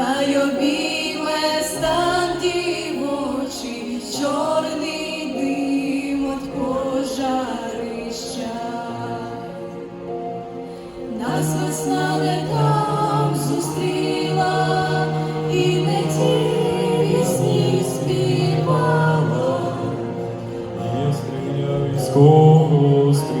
хай обійме стан дівочий, чорний дим пожарища. Нас весна не зустріла, і не ті пісні співала. Є стріля військового стріла,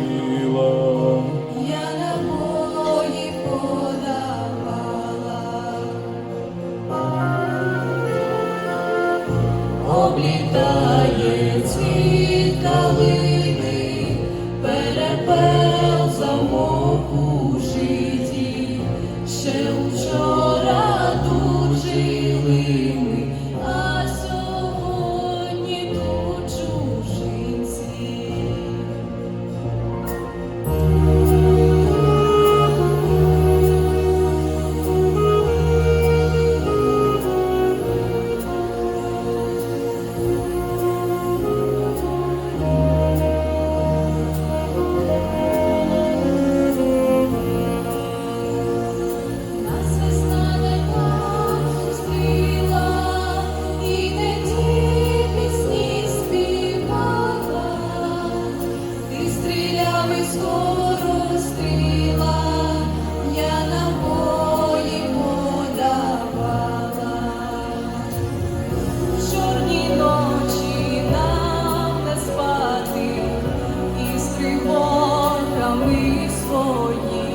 тривогами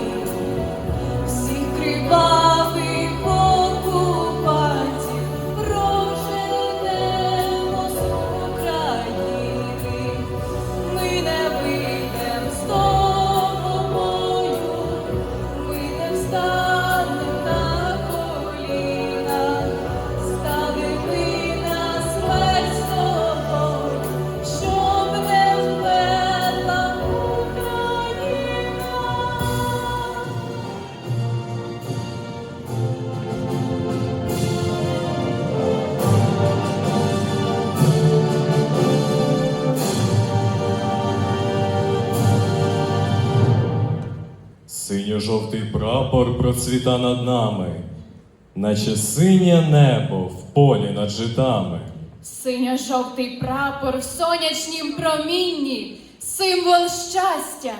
синьо-жовтий прапор процвіта над нами, наче синє небо в полі над житами. Синьо-жовтий прапор в сонячнім промінні, символ щастя,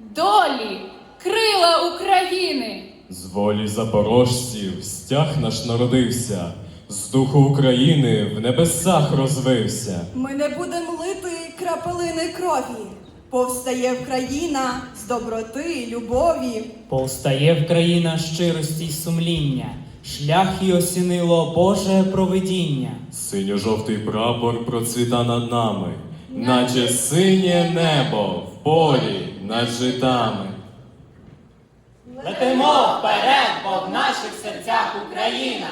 долі, крила України. З волі запорожців стяг наш народився, з духу України в небесах розвився. Ми не будемо лити крапелини крові. Повстає Вкраїна з доброти любові. Повстає в країна щирості й сумління, шлях і осінило Боже провидіння. Синьо-жовтий прапор процвіта над нами, наче синє небо в полі над житами. Летимо вперед, бо в наших серцях Україна.